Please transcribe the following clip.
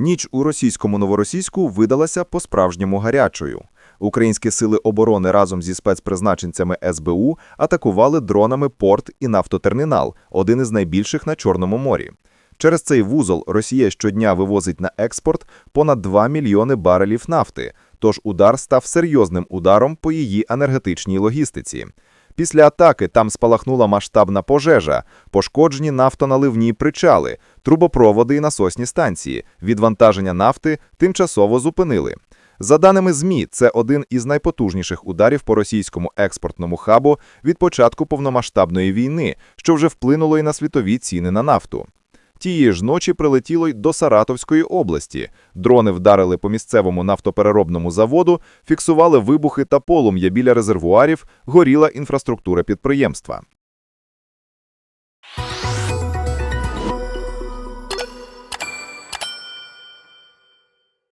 Ніч у російському новоросійську видалася по-справжньому гарячою. Українські сили оборони разом зі спецпризначенцями СБУ атакували дронами порт і нафтотермінал, один із найбільших на Чорному морі. Через цей вузол Росія щодня вивозить на експорт понад 2 мільйони барелів нафти, тож удар став серйозним ударом по її енергетичній логістиці. Після атаки там спалахнула масштабна пожежа, пошкоджені нафтоналивні причали, трубопроводи і насосні станції. Відвантаження нафти тимчасово зупинили. За даними ЗМІ, це один із найпотужніших ударів по російському експортному хабу від початку повномасштабної війни, що вже вплинуло і на світові ціни на нафту. Тієї ж ночі прилетіло й до Саратовської області. Дрони вдарили по місцевому нафтопереробному заводу, фіксували вибухи та полум'я біля резервуарів, горіла інфраструктура підприємства.